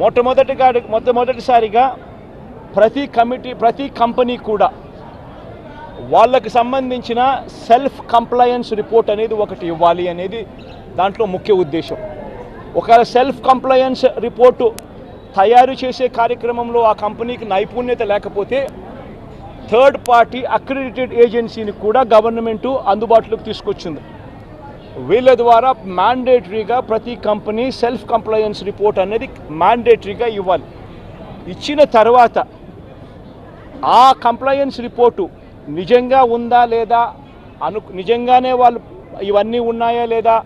మొట్టమొదటిగా మొట్టమొదటిసారిగా ప్రతి కమిటీ ప్రతి కంపెనీ కూడా వాళ్ళకి సంబంధించిన సెల్ఫ్ కంప్లయన్స్ రిపోర్ట్ అనేది ఒకటి ఇవ్వాలి అనేది దాంట్లో ముఖ్య ఉద్దేశం. ఒకవేళ సెల్ఫ్ కంప్లయన్స్ రిపోర్టు తయారు చేసే కార్యక్రమంలో ఆ కంపెనీకి నైపుణ్యత లేకపోతే థర్డ్ పార్టీ అక్రిడిటెడ్ ఏజెన్సీని కూడా గవర్నమెంటు అందుబాటులోకి తీసుకొచ్చింది. వీళ్ళ ద్వారా మ్యాండేటరీగా ప్రతి కంపెనీ సెల్ఫ్ కంప్లయన్స్ రిపోర్ట్ అనేది మ్యాండేటరీగా ఇవ్వాలి. ఇచ్చిన తర్వాత ఆ కంప్లయన్స్ రిపోర్టు నిజంగా ఉందా లేదా అను నిజంగానే వాళ్ళు ఇవన్నీ ఉన్నాయా లేదా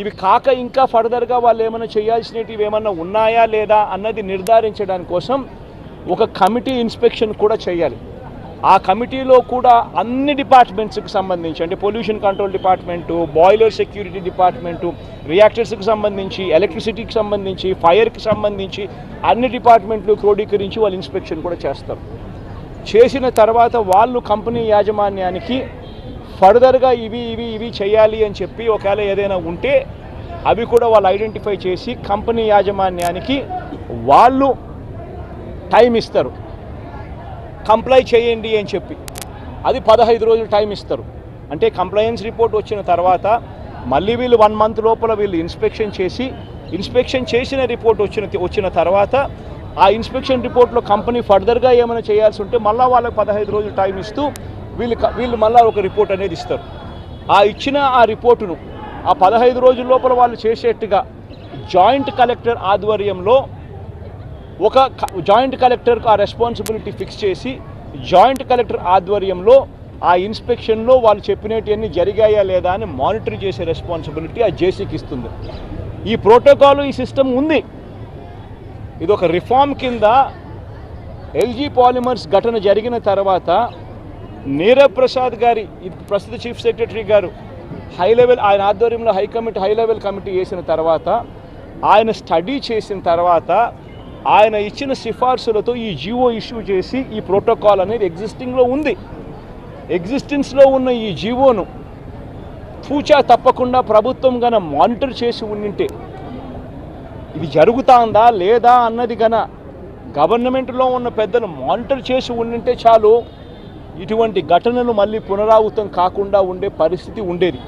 ఇవి కాక ఇంకా ఫర్దర్గా వాళ్ళు ఏమైనా చేయాల్సినవి ఏమైనా ఉన్నాయా లేదా అన్నది నిర్ధారించడానికి కోసం ఒక కమిటీ ఇన్స్పెక్షన్ కూడా చేయాలి. ఆ కమిటీలో కూడా అన్ని డిపార్ట్మెంట్స్కి సంబంధించి అంటే pollution control department boiler security department రియాక్టర్స్కి సంబంధించి ఎలక్ట్రిసిటీకి సంబంధించి ఫైర్కి సంబంధించి అన్ని డిపార్ట్మెంట్లు క్రోడీకరించి వాళ్ళు ఇన్స్పెక్షన్ కూడా చేస్తారు. చేసిన తర్వాత వాళ్ళు కంపెనీ యాజమాన్యానికి ఫర్దర్గా ఇవి ఇవి ఇవి చేయాలి అని చెప్పి ఒకవేళ ఏదైనా ఉంటే అవి కూడా వాళ్ళు ఐడెంటిఫై చేసి కంపెనీ యాజమాన్యానికి వాళ్ళు టైం ఇస్తారు. కంప్లై చేయండి అని చెప్పి. అది పదహైదు రోజులు టైం ఇస్తారు. అంటే కంప్లయన్స్ రిపోర్ట్ వచ్చిన తర్వాత మళ్ళీ వీళ్ళు వన్ మంత్ లోపల వీళ్ళు ఇన్స్పెక్షన్ చేసి ఇన్స్పెక్షన్ చేసిన రిపోర్ట్ వచ్చిన వచ్చిన తర్వాత ఆ ఇన్స్పెక్షన్ రిపోర్ట్లో కంపెనీ ఫర్దర్గా ఏమైనా చేయాల్సి ఉంటే మళ్ళీ వాళ్ళకి పదహైదు రోజులు టైం ఇస్తూ వీళ్ళు వీళ్ళు మళ్ళీ ఒక రిపోర్ట్ అనేది ఇస్తారు. ఆ ఇచ్చిన ఆ రిపోర్టును ఆ పదహైదు రోజుల లోపల వాళ్ళు చేసేట్టుగా జాయింట్ కలెక్టర్ ఆధ్వర్యంలో ఒక క- జాయింట్ కలెక్టర్కు ఆ రెస్పాన్సిబిలిటీ ఫిక్స్ చేసి జాయింట్ కలెక్టర్ ఆధ్వర్యంలో ఆ ఇన్స్పెక్షన్లో వాళ్ళు చెప్పినవన్నీ జరిగాయా లేదా అని మానిటర్ చేసే రెస్పాన్సిబిలిటీ ఆ జేసీకి ఇస్తుంది. ఈ ప్రోటోకాల్ ఈ సిస్టమ్ ఉంది. ఇది ఒక రిఫార్మ్ కింద ఎల్జీ పాలిమర్స్ ఘటన జరిగిన తర్వాత నీరవ్ ప్రసాద్ గారి ప్రస్తుత చీఫ్ సెక్రటరీ గారు హై లెవెల్ ఆయన ఆధ్వర్యంలో high committee high level committee వేసిన తర్వాత ఆయన స్టడీ చేసిన తర్వాత ఆయన ఇచ్చిన సిఫార్సులతో ఈ జియో ఇష్యూ చేసి ఈ ప్రోటోకాల్ అనేది ఎగ్జిస్టింగ్లో ఉంది. ఎగ్జిస్టెన్స్లో ఉన్న ఈ జీవోను పూచా తప్పకుండా ప్రభుత్వం గన మానిటర్ చేసి ఉండింటే ఇది జరుగుతాందా లేదా అన్నది గన గవర్నమెంట్లో ఉన్న పెద్దలు మానిటర్ చేసి ఉండింటే చాలు. ఇటువంటి ఘటనలు మళ్ళీ పునరావృతం కాకుండా ఉండే పరిస్థితి ఉండేది.